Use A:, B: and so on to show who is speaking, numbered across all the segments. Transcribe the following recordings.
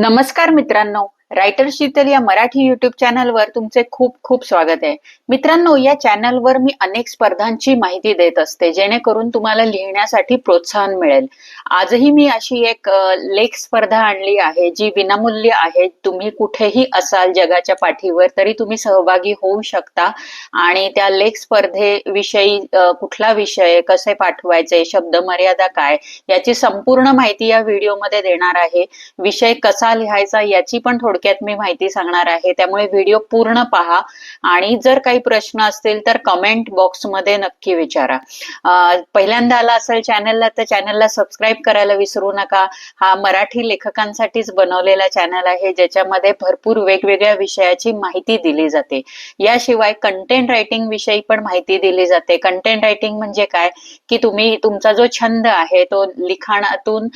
A: नमस्कार मित्रांनो. रायटर शीतल या मराठी युट्यूब चॅनलवर तुमचे खूप खूप स्वागत आहे. मित्रांनो या चॅनलवर मी अनेक स्पर्धांची माहिती देत असते जेणेकरून तुम्हाला लिहिण्यासाठी प्रोत्साहन मिळेल. आजही मी अशी एक लेख स्पर्धा आणली आहे जी विनामूल्य आहे. तुम्ही कुठेही असाल जगाच्या पाठीवर तरी तुम्ही सहभागी होऊ शकता. आणि त्या लेख स्पर्धेविषयी कुठला विषय कसे पाठवायचे शब्द मर्यादा काय याची संपूर्ण माहिती या व्हिडिओमध्ये देणार आहे. विषय कसा लिहायचा याची पण थोडक्यात मी माहिती सांगणार आहे. त्यामुळे व्हिडिओ पूर्ण पहा. आणि जर काही प्रश्न असतील तर कमेंट बॉक्समध्ये नक्की विचारा. पहिल्यांदा आला असेल चॅनलला तर चॅनलला सबस्क्राईब करायला विसरू नका. हा मराठी लेखकांसाठीच बनवलेला चॅनल आहे ज्याच्यामध्ये भरपूर वेगवेगळ्या विषयाची माहिती दिली जाते. याशिवाय कंटेंट रायटिंग विषयी पण माहिती दिली जाते. कंटेंट रायटिंग म्हणजे काय? की तुम्ही तुमचा जो छंद आहे तो लिखाणातून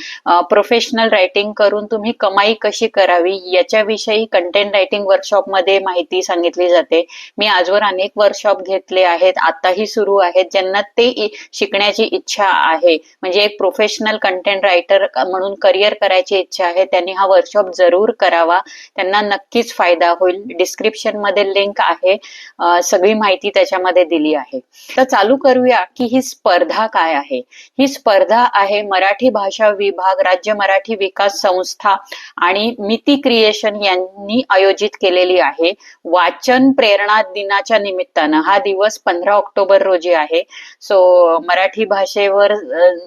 A: प्रोफेशनल रायटिंग करून तुम्ही कमाई कशी करावी याच्याविषयी कंटेंट रायटिंग वर्कशॉपमध्ये माहिती सांगितली जाते. मी आजवर अनेक वर्कशॉप घेतले आहेत. आताही सुरू आहेत. ज्यांना ते शिकण्याची इच्छा आहे. म्हणजे एक प्रोफेशनल कंटेंट रायटर म्हणून करिअर करायची इच्छा आहे. त्यांनी हा वर्कशॉप जरूर करावा. त्यांना नक्कीच फायदा होईल. डिस्क्रिप्शनमध्ये लिंक आहे. सगळी माहिती त्याच्यामध्ये दिली आहे. तर चालू करूया की ही स्पर्धा काय आहे. ही स्पर्धा आहे मराठी भाषा विभाग राज्य मराठी विकास संस्था आणि मिती क्रिएशन यांनी आयोजित केलेली आहे. वाचन प्रेरणा दिनाच्या निमित्तानं. हा दिवस पंधरा ऑक्टोबर रोजी आहे. सो मराठी भाषेवर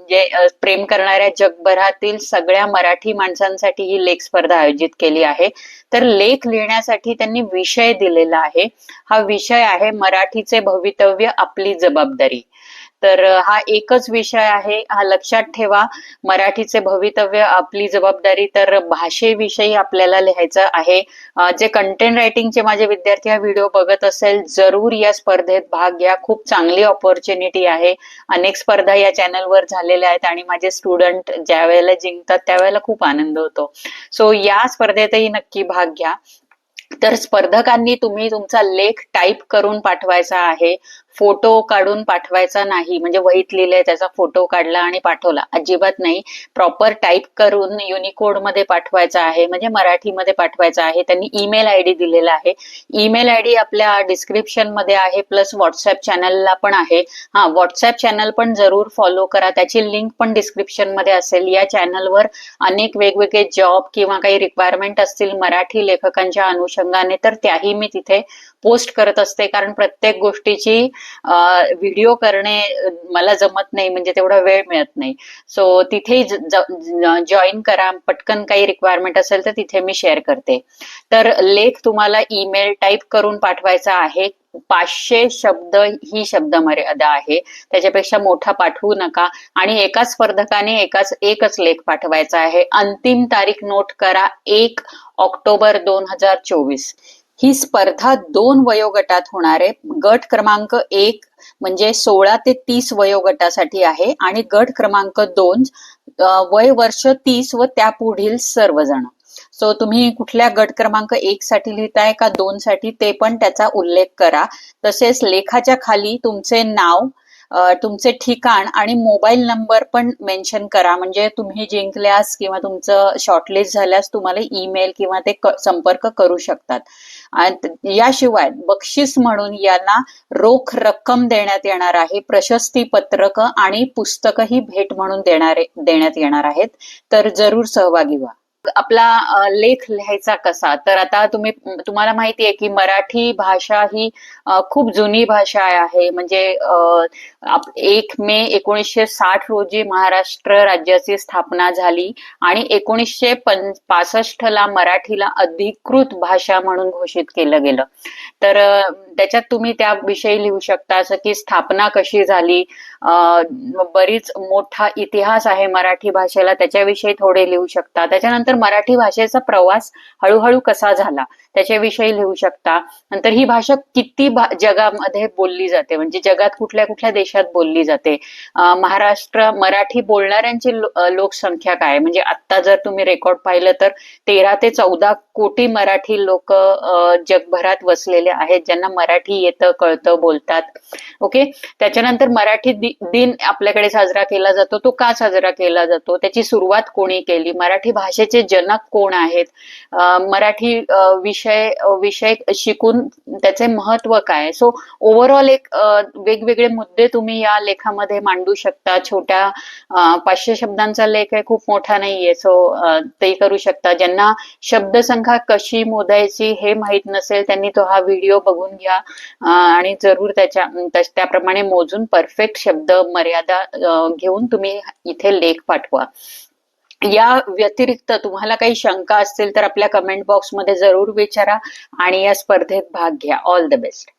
A: जे प्रेम करणाऱ्या जगभरातील सगळ्या मराठी माणसांसाठी ही लेख स्पर्धा आयोजित केली आहे. तर लेख लिहिण्यासाठी त्यांनी विषय दिलेला आहे. हा विषय आहे मराठीचे भवितव्य आपली जबाबदारी. तर हा एकच विषय आहे. हा लक्षात ठेवा. मराठीचे भवितव्य आपली जबाबदारी तर भाषेविषयी आपल्याला लिहायचं आहे. जे कंटेंट रायटिंगचे माझे विद्यार्थी हा व्हिडिओ बघत असेल जरूर या स्पर्धेत भाग घ्या. खूप चांगली ऑपॉर्च्युनिटी आहे. अनेक स्पर्धा या चॅनलवर झालेल्या आहेत आणि माझे स्टुडंट ज्या वेळेला जिंकतात त्यावेळेला खूप आनंद होतो. सो या स्पर्धेतही नक्की भाग घ्या. तर स्पर्धकांनी तुम्ही तुमचा लेख टाईप करून पाठवायचा आहे. फोटो काढून पाठवायचा नाही. म्हणजे वहीत लिहिले त्याचा फोटो काढला आणि पाठवला. अजिबात नाही. प्रॉपर टाईप करून युनिकोडमध्ये पाठवायचा आहे. म्हणजे मराठीमध्ये पाठवायचा आहे. त्यांनी ईमेल आय डी दिलेला आहे. ईमेल आय डी आपल्या डिस्क्रिप्शनमध्ये आहे. प्लस व्हॉट्सअप चॅनलला पण आहे. हा व्हॉट्सअप चॅनल पण जरूर फॉलो करा. त्याची लिंक पण डिस्क्रिप्शनमध्ये असेल. या चॅनलवर अनेक वेगवेगळे जॉब किंवा काही रिक्वायरमेंट असतील मराठी लेखकांच्या अनुषंगाने तर त्याही मी तिथे पोस्ट करत असते कारण प्रत्येक गोष्टीची व्हिडिओ करणे मला जमत नाही म्हणजे तेवढा वेळ मिळत नाही. सो तिथे जॉईन करा पटकन काही रिक्वायरमेंट असेल तर तिथे मी शेअर करते. तर लेख तुम्हाला ईमेल टाईप करून पाठवायचा आहे. पाचशे शब्द ही शब्द मर्यादा आहे. त्याच्यापेक्षा मोठा पाठवू नका. आणि एका स्पर्धकाने एकाच एकच लेख पाठवायचा आहे. अंतिम तारीख नोट करा एक ऑक्टोबर दोन हजार चोवीस. ही स्पर्धा दोन वयोगटात होणार. आहे गट क्रमांक एक म्हणजे सोळा ते तीस वयोगटासाठी आहे आणि गट क्रमांक दोन वय वर्ष तीस व त्या पुढील सर्वजण. सो तुम्ही कुठल्या गट क्रमांक एक साठी लिहिताय का दोन साठी ते पण त्याचा उल्लेख करा. तसेच लेखाच्या खाली तुमचे नाव तुमचे ठिकाण आणि मोबाईल नंबर पण मेन्शन करा. म्हणजे तुम्ही जिंकल्यास किंवा तुमचं शॉर्टलिस्ट झाल्यास तुम्हाला ईमेल किंवा ते संपर्क करू शकतात. आणि याशिवाय बक्षीस म्हणून यांना रोख रक्कम देण्यात येणार आहे प्रशस्ती पत्रक आणि पुस्तकही भेट म्हणून देणारे देण्यात येणार आहेत. तर जरूर सहभागी व्हा. आपला लेख लिहायचा कसा? तर आता तुम्ही तुम्हाला माहिती आहे की मराठी भाषा ही खूप जुनी भाषा आहे. म्हणजे एक मे एकोणीसशे साठ रोजी महाराष्ट्र राज्याची स्थापना झाली आणि एकोणीसशे पं पासष्ट ला मराठीला अधिकृत भाषा म्हणून घोषित केलं गेलं. तर त्याच्यात तुम्ही त्याविषयी लिहू शकता. असं की स्थापना कशी झाली? बरीच मोठा इतिहास आहे मराठी भाषेला त्याच्याविषयी थोडे लिहू शकता. त्याच्यानंतर मराठी भाषेचा प्रवास हळूहळू कसा झाला त्याच्याविषयी लिहू शकता. नंतर ही भाषा किती भा- जगामध्ये बोलली जाते म्हणजे जगात कुठल्या कुठल्या देशात बोलली जाते. महाराष्ट्र मराठी बोलणाऱ्यांची लो- लोकसंख्या काय आहे? म्हणजे आता जर तुम्ही रेकॉर्ड पाहिलं तर तेरा ते चौदा कोटी मराठी लोक जगभरात वसलेले आहेत ज्यांना मराठी येतं कळतं बोलतात. ओके? त्याच्यानंतर मराठी दिन आपल्याकडे साजरा केला जातो तो का साजरा केला जातो? त्याची सुरुवात कोणी केली? मराठी भाषेचे जनक कोण आहेत? मराठी अं, विषय विषय शिकून त्याचे महत्त्व काय? सो ओव्हरऑल एक वेगवेगळे मुद्दे तुम्ही या लेखामध्ये मांडू शकता. छोट्या पाचशे शब्दांचा लेख आहे खूप मोठा नाहीये. सो ते करू शकता. ज्यांना शब्दसंख्या कशी मोजायची हे माहीत नसेल त्यांनी तो हा व्हिडिओ बघून घ्या. आणि जरूर त्याच्या त्याप्रमाणे मोजून परफेक्ट शब्द मर्यादा घेऊन तुम्ही इथे लेख पाठवा. या व्यतिरिक्त तुम्हाला काही शंका असतील तर आपल्या कमेंट बॉक्समध्ये जरूर विचारा आणि या स्पर्धेत भाग घ्या. All the best